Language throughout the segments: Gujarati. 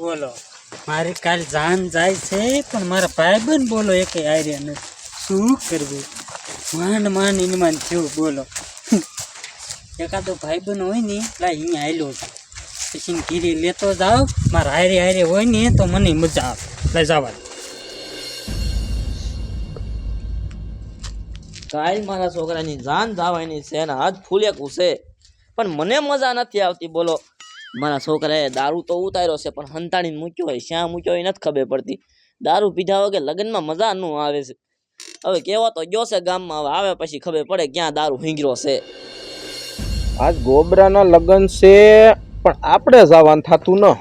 બોલો. મારી કાલ જાન જાય છે, પણ મારા ભાઈબંધ બોલો, એક આર્યા નથી શું કરવું? માંડ માંડ ઇનમાન થયું, બોલો. એકાદો ભાઈબંધ હોય ને, એટલે અહીંયા આવેલો છે. પછી ઘીરી લેતો જાઓ મારા હારે હારે હોય ને, તો મને મજા આવે. એટલે જવા. કાલ મારા છોકરાની જાન જવાની છે અને હાથ ફૂલેકું છે. પણ મને મજા નથી આવતી, બોલો. મારા છોકરાએ દારૂ તો ઉતાર્યો છે, પણ હંતાડીને મૂક્યો હોય, શ્યાં મૂક્યો હોય નથી ખબર પડતી. દારૂ પીધા વગર લગ્નમાં મજા ન આવે છે. હવે કેવા તો ગયો છે ગામમાં, હવે આવે પછી ખબર પડે ક્યાં દારૂ હિંગરો છે. આજ ગોબરાના લગ્ન છે, પણ આપણે જવાનું થતું ન.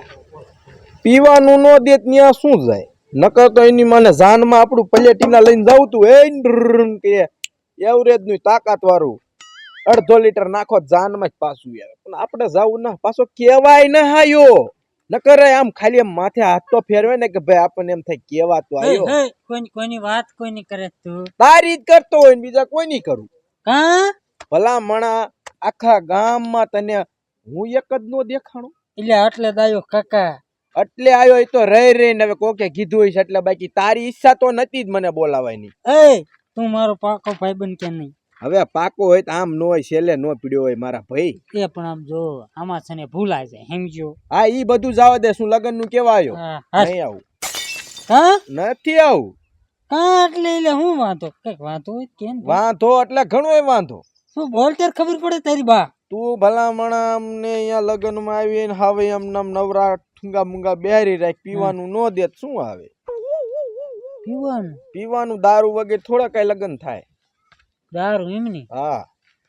પીવાનું ન દે ત્યાં શું જાય? નકર તો એની મને જાનમાં આપણું પલેટીના લઈને જવું તું એ એવું એવરેજનું તાકાત વાળું. અડધો લીટર નાખો જાનમાં જ પાછું આવે. પણ આપણે જવું ના પાછો કેવાય ન હાયો. નકર આમ ખાલી એમ માથે હાથ તો ફેરવે ને કે ભાઈ આપણને એમ થાય કેવા તો આવ્યો. હે, કોઈની કોઈની વાત કોઈની કરે તું? તારી જ કરતો હોય ને બીજા કોઈની કરું. કા? ભલા મણા આખા ગામમાં તને હું એક જ નો દેખાણો? એટલે એટલે દાયો કાકા. એટલે આવ્યો એ તો રહી રહીને હવે કોકે કીધું હશે એટલે બાકી તારી ઈચ્છા તો નથી જ મને બોલાવાની એ તું મારો પાકો બન કે નહીં? હવે પાકો હોય તો આમ નો હોય છેલ્લે નો પીડ્યો હોય મારા ભાઈ. એ પણ આમ જો આમાં છે ને ભૂલાય જાય સમજો હા ઈ બધું જાવ દે શું લગનનું કેવા આવ્યો. નહીં આવું. હા? નથી આવું. હા એટલે એટલે હું વાંધો? કંઈક વાંધો હોય કેમ વાંધો એટલે ઘણો એ વાંધો. શું બોલ ત્યારે ખબર પડે તારી બા? તું ભલામણ અમને અહીંયા લગ્નમાં આવીને હવે એમ નામ નવરા ઠુંગા મુંગા બેહારી રાખ પીવાનું નો દે શું આવે? પીવાનું? પીવાનું દારૂ વગેરે થોડા કઈ લગ્ન થાય. દારૂ એમની? હા.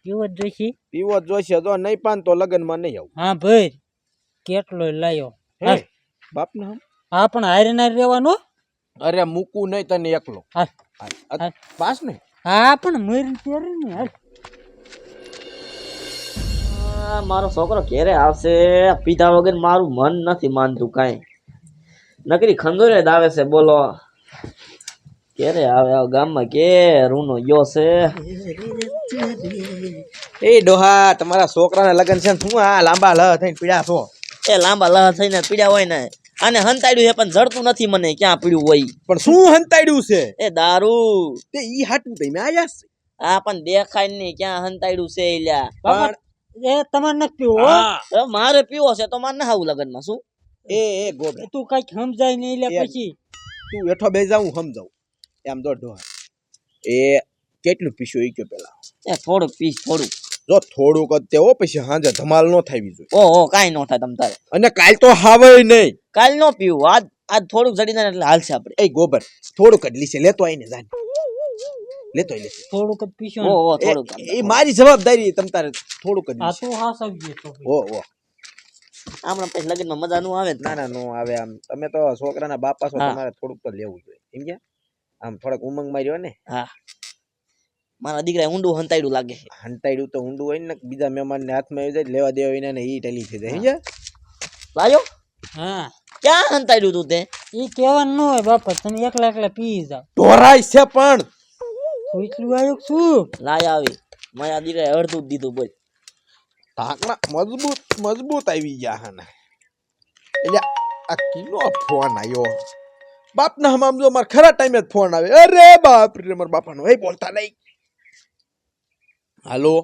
પીવો જ જોઈશે. પીવો જ જોઈશે જો નહીં પાન તો લગનમાં નહીં આવું. હા ભાઈ કેટલો લાયો? હે બાપને હા પણ હારે ના રહેવાનો? અરે મૂકું નહીં તને એકલો. પાસ ને હા. પણ મરી ત્યારે ને હાલ. મારો છોકરો ક્યારે આવશે. પીધા વગર મારું મન નથી માનતું કાંઈ. નકરી ખંદોરે જ આવે છે બોલો. ક્યારે આવે? ગામમાં કે રૂનો ગયો છે? એ ડોહા તમારા છોકરાના લગ્ન છે ને શું આ લાંબા લહ થઈને પીડા છો? એ લાંબા લહ થઈને પીડ્યા હોય ને આને હંતાડ્યું છે પણ જડતું નથી મને ક્યાં પીડ્યું હોય? પણ શું હંતાડ્યું છે? એ દારૂ. તે ઈ હાટું તઈ મેં આયા છે? આ પણ દેખાય નહીં ક્યાં હંતાડ્યું છે એલ્યા પણ એ તમારે ન પીવો મારે પીવો છે તો મારે ના આવું લગ્નમાં શું? એ એ ગોબે. તું કંઈક સમજાય નહીં એટલે પછી. તું બેઠો બે જાઉં સમજાવું. એમ ડોહા. એ કેટલું ઈ કયો પેલા. એ થોડુંક પીસ થોડુંક. જો થોડુંક જ તેવો પછી હાંજે ધમાલ નો થાવી જોઈએ ઓહો કાંઈ ન થાય તમ તારે. અને કાલ તો હાવે નહીં. કાલ નો પીવું. આજ આજ થોડુંક જડી જાય એટલે હાલશે આપણે. એ ગોબર થોડુંક જ લીસે લેતો આઈને જાન. લેતો આઈ લેશે. થોડુંક જ પીશો ઓહો થોડુંક એ મારી જવાબદારી તમ તારે. થોડુંક જ આ તો હા સમજીએ તો ઓહો ઓ ઓ પછી લગ્નમાં મજા નું આવે ના? ના નો આવે આમ. તમે તો છોકરાના બાપા છો તમારે થોડુંક તો લેવું જોઈએ. સમજ્યા આમ થોડાક ઉમંગ માર્યો ને? હા. મારા દીકરા ઊંડું હંતાયડું લાગે હંતાયડું તો ઊંડું હોય ને બીજા મહેમાન ને હાથમાં આવી જાય લેવા દેવા વિના ને ઈ ટેલી થઈ જાય સમજ્યા? લાયો? હા. ક્યાં હંતાડ્યું તું તે? ઈ કેવાનું ન હોય બાપા તને એકલા એકલા પી જા ઢોરાય છે પણ! તું એટલું આવ્યું કે શું? લાય આવી. મારા દીકરાએ અડધું દીધું બોલ. ઢાંકણા મજબૂત મજબૂત આવી ગયા હાને. એટલે આ કિલો ફોન આવ્યો બાપના હમ આમ જો મારા ખરા ટાઈમે જ ફોન આવે. અરે બાપ રે મારા બાપાનો એ બોલતા નહીં. હાલો.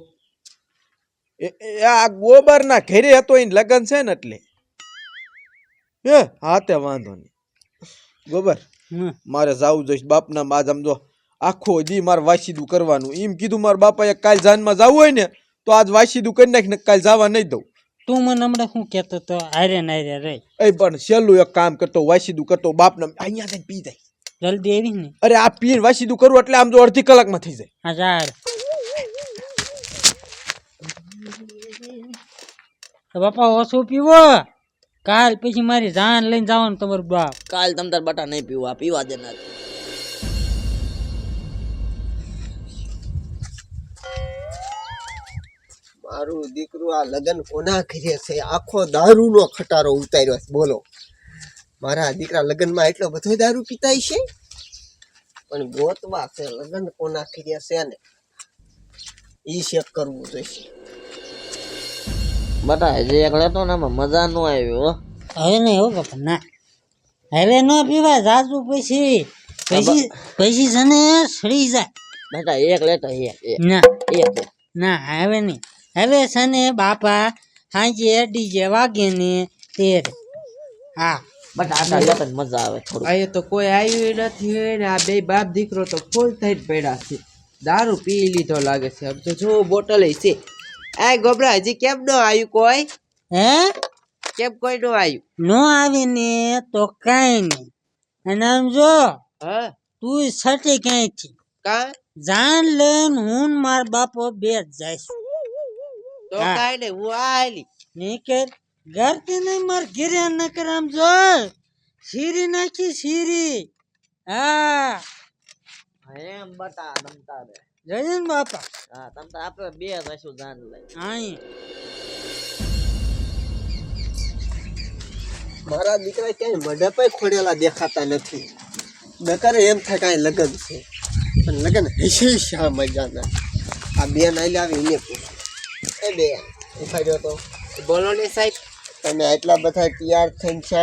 આ ગોબરના ઘરે હતો એને લગ્ન છે ને એટલે. હે હા તે વાંધો નહીં. ગોબર. મારે જાવું જોઈશ. બાપના બાદ સમજો આખો દી મારે વાસીદું કરવાનું. એમ કીધું મારા બાપાએ કાલ જાનમાં જવું હોય ને તો આજ વાસીદું કરી નાખીને કાલ જવા નહીં દઉં. તું મને હમણાં શું કહેતો તો આરે ને હારે રે. એ પણ છેલ્લું એક કામ કરતો વાસીદું કરતો બાપને અહીંયા જઈને પી જાય. જલ્દી આવી ને. અરે આ પીને વાસીદું કરવું એટલે આમ જો અડધી કલાકમાં થઈ જાય. હા ચાર તો બાપા ઓછું પીવો. કાલ પછી મારી જાન લઈને જવાનું તમારું બાપ. કાલ તમ તાર બટા નહીં પીવા પીવા દેના મારું દીકરું આ લગ્ન કોના ઘરે છે? આખો દારૂનો ખટારો ઉતાર્યો છે. બોલો. મારા દીકરા લગ્નમાં એટલો બધો દારૂ પીતાય છે? પણ ગોતવા છે લગ્ન કોના ઘરે છે ને ઈ ચેક કરવું જોઈશે. બટા જે એક લેતો ને આમાં મજા નો આવ્યો હો. હવે નહીં હો બાપા ના. હવે ન પીવાય જાજુ પછી. પછી પછી છે ને સડી જાય. બેટા એક લેતો એક એક. ના. એક ના હવે નહીં. હવે છે ને બાપા સાંજે ડીજે વાગે ને તેર. હા. બેટા આટલા લેતો મજા આવે થોડું અહીંયા તો કોઈ આવ્યું નથી ને આ બે બાપ દીકરો તો ફૂલ જ પડ્યા છે. દારૂ પી લીધો લાગે છે. આમ તો જો બોટલ છે. આ ગોબરા હજી કેમ ન આવ્યું કોઈ? હે? કેમ કોઈ ન આવ્યું નો આવીને તો કાંઈ નહીં અને આમ જો હા. તું સટે ક્યાંયથી? કા? જાન લઈને હું ને માર બાપો બે જ જઈશું તો કાઈ આયલી નીકળ ઘરથી નહીં માર ઘીરે ન કરામ આમ જો શીરી નાખી શીરી. હા. એમ બતા તમતા દે જઈએ ને બાપા. હા તમતા આપણે બે રસુ જાન લઈ. આઈ. મારા દીકરા ક્યાંય મંડપે ખોડેલા દેખાતા નથી. નકર એમ થાય કાંઈ લગ્ન છે. પણ લગ્ન હશે શા મજાના? આ બેન આવી એને પૂછ એ બે. ઉખાડ્યો તો. બોલો ને સાહેબ. તમે આટલા બધા તૈયાર થઈને છે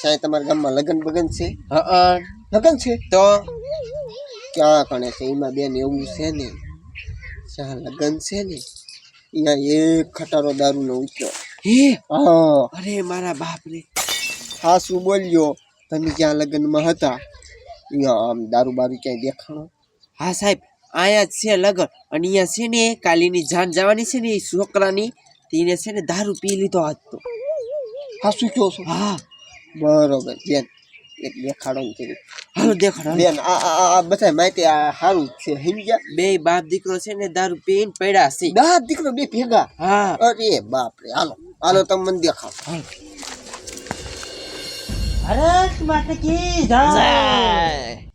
સાહેબ તમારા ગામમાં લગ્ન બગન છે? હા લગ્ન છે? તો? ક્યાં કણે છે? એમાં બેન એવું છે ને શા લગ્ન છે ને અહીંયા એક ખટારો દારૂનો ઉચ્યો હે? હા. અરે મારા બાપ રે હા શું બોલ્યો તમે જ્યાં લગ્નમાં હતા અહીંયા આમ દારૂ બારૂ ક્યાંય દેખાણો? હા સાહેબ. અહીંયા જ છે લગન. અને અહીંયા છે ને કાલીની જાન જવાની છે ને એ છોકરાની તેને છે ને દારૂ પી લીધો આજ તો. હા શું કહો છો? હા. બરોબર. બેન એક દેખાડો ને કીધું હાલો દેખાડો. બેન આ આ બધા માહિતી આ સારું છે. ગયા? બે બાપ દીકરો છે ને દારૂ પીન પડ્યા છે. દા દીકરો બે ભેગા? હા. અરે બાપ રે. હાલો હાલો તમે મને દેખાડો. ભારત માતા કી જય.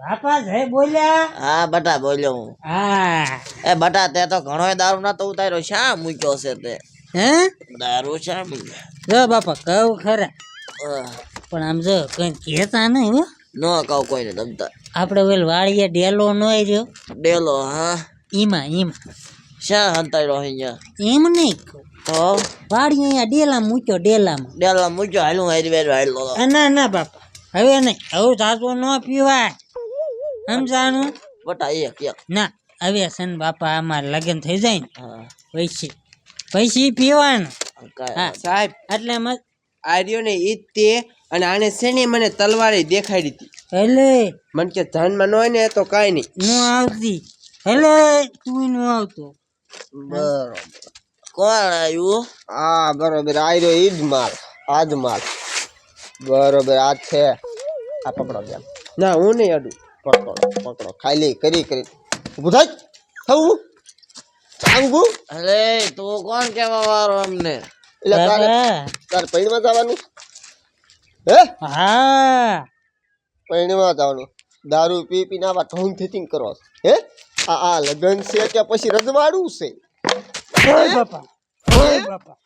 બાપા જય બોલ્યા. હા બટા બોલ્યો હું. હા. એ બટા તે તો ઘણો દારૂ ના તો ઉતાર્યો. શા મૂક્યો છે તે? હે? દારૂ શા મૂક્યો? જો બાપા કહું ખરા. પણ આમ જો કઈ કહેતા નહીં હો. ન કહું કોઈને તમતા આપણે વાળીએ ડેલો નો રહ્યો ડેલો હા. ઈમાં ઈમાં. શા હંતાડ્યો અહીંયા એમ નહીં તો વાળી અહીંયા ડેલા મૂક્યો ડેલામાં. ડેલા મૂક્યો હાલું હારી વેર હાલો ના ના બાપા. હવે નહીં હવે સાચો ન પીવાય. સમજાણું? બટા એક એક. ના હવે છે ને બાપા અમારે લગ્ન થઈ જાય ને હા. પૈસી. પછી પીવાનું. સાહેબ એટલે મત આર્યો ને ઈ તે અને આને શેની મને તલવારે દેખાડી હતી. એટલે મને કે ધ્યાનમાં ન હોય ને તો કાંઈ નહીં. ન આવતી. એટલે તું ન આવતો. બરોબર. કોણ આવ્યું? હા બરોબર. આર્યો ઈ જ માલ. આ જ માલ. બરોબર આ છે. આ પકડો ગયા ના હું નહીં અડું. પકડો પકડો. ખાલી કરી કરી. ઊભું થાય? થવું? ચાંગુ અરે તું કોણ કેવા વાળો અમને? એટલે તારે તાર પૈણમાં જવાનું? હે? હા. પૈણમાં જવાનું. દારૂ પી પીને આવા ઢોંગ થીટિંગ કરો હે? આ આ લગન છે કે પછી રજવાડું છે? ઓય બાપા. ઓય બાપા.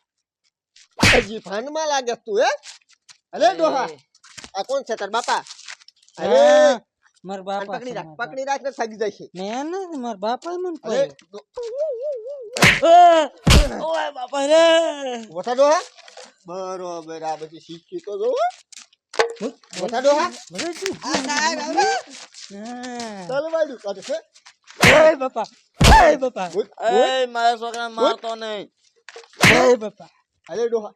હજી ભાનમાં લાગે તું હે? અરે ડોહા. આ કોણ છે તાર બાપા? અરે માર બાપા પકડી રાખ પકડી રાખ ને સગી જશે. મેં નથી મારા બાપા મને કોઈ ઓય બાપા રે મોટા ડોહા? બરોબર આ બધી શીખી તો જો મોટા ડોહા? હા. તલવાડું કાઢે છે. ઓય બાપા ઓય બાપા. એ મારા છોકરા મારતો નહીં. ઓય બાપા. અલે ડોહા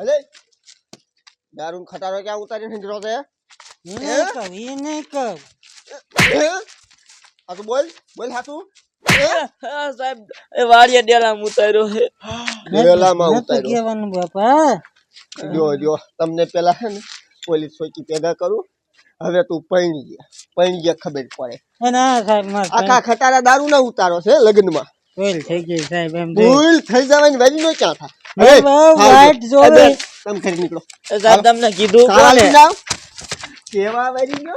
અલે દારૂ ખટારો ક્યાં ઉતારીને હિંડરો છે? એ નહીં કહું એ નહીં કહું? આ તો બોલ બોલ હાતું સાહેબ એ વાડીએ ડેલા ઉતાર્યો છે ડેલામાં ઉતાર્યો. કહેવાનું બાપા જો જો તમને પેલા છે ને પોલીસ ચોકી ભેગા કરું હવે તું પૈણી ગયા પૈણી ગયા ખબર પડે અને સાહેબ આખા ખટારા દારૂ ના ઉતારો છે લગ્નમાં માં થઈ ગઈ સાહેબ એમ ભૂલ થઈ જવાની વેરી નો ક્યાં વાઈટ જોવે. નીકળો સાહેબ તમને કીધું કોને કેવા વેરી નો